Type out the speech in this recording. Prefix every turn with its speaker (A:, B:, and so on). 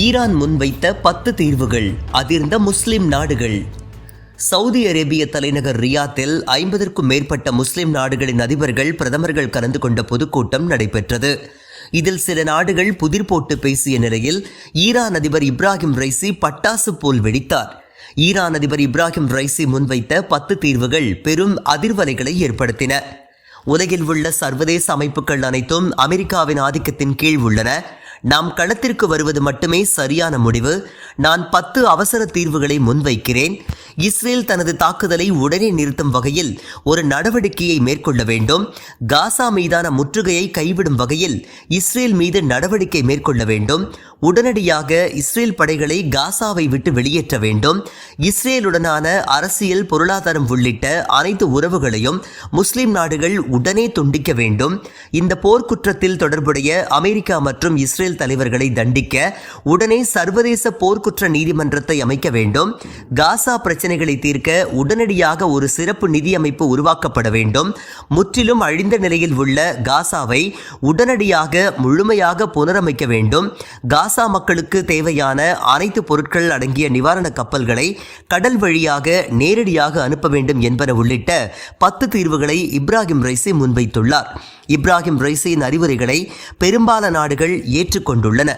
A: Iran முன்வைத்த பத்து தீர்வுகள் அதிர்ந்த முஸ்லிம் நாடுகள். சவுதி அரேபிய தலைநகர் ரியாத்தில் ஐம்பதற்கும் மேற்பட்ட முஸ்லிம் நாடுகளின் அதிபர்கள் பிரதமர்கள் கலந்து கொண்ட பொதுக்கூட்டம் நடைபெற்றது. இதில் சில நாடுகள் புதிர் போட்டு பேசிய நிலையில் ஈரான் அதிபர் இப்ராஹிம் ரைசி பட்டாசு போல் வெடித்தார். ஈரான் அதிபர் இப்ராஹிம் ரைசி முன்வைத்த பத்து தீர்வுகள் பெரும் அதிர்வலைகளை ஏற்படுத்தின. உலகில் உள்ள சர்வதேச அமைப்புகள் அனைத்தும் அமெரிக்காவின் ஆதிக்கத்தின் கீழ் உள்ளன. நாம் களத்திற்கு வருவது மட்டுமே சரியான முடிவு. நான் பத்து அவசர தீர்வுகளை முன்வைக்கிறேன். இஸ்ரேல் தனது தாக்குதலை உடனே நிறுத்தும் வகையில் ஒரு நடவடிக்கையை மேற்கொள்ள வேண்டும். காசா மீதான முற்றுகையை கைவிடும் வகையில் இஸ்ரேல் மீது நடவடிக்கை மேற்கொள்ள வேண்டும். உடனடியாக இஸ்ரேல் படைகளை காசாவை விட்டு வெளியேற்ற வேண்டும். இஸ்ரேலுடனான அரசியல் பொருளாதாரம் உள்ளிட்ட அனைத்து உறவுகளையும் முஸ்லிம் நாடுகள் உடனே துண்டிக்க வேண்டும். இந்த போர்க்குற்றத்தில் தொடர்புடைய அமெரிக்கா மற்றும் இஸ்ரேல் தலைவர்களை தண்டிக்க உடனே சர்வதேச போர்க்குற்ற நீதிமன்றத்தை அமைக்க வேண்டும். காசா பிரச்சனைகளை தீர்க்க உடனடியாக ஒரு சிறப்பு நிதி அமைப்பு உருவாக்கப்பட வேண்டும். முற்றிலும் அழிந்த நிலையில் உள்ள காசாவை உடனடியாக முழுமையாக புனரமைக்க வேண்டும். காசா மக்களுக்கு தேவையான அனைத்து பொருட்கள் அடங்கிய நிவாரண கப்பல்களை கடல் வழியாக நேரடியாக அனுப்ப வேண்டும் என்பன உள்ளிட்ட பத்து தீர்வுகளை இப்ராஹிம் ரைசி முன்வைத்துள்ளார். இப்ராஹிம் ரைசியின் அறிவுரைகளை பெரும்பாலான நாடுகள் ஏற்றுக்கொண்டுள்ளன.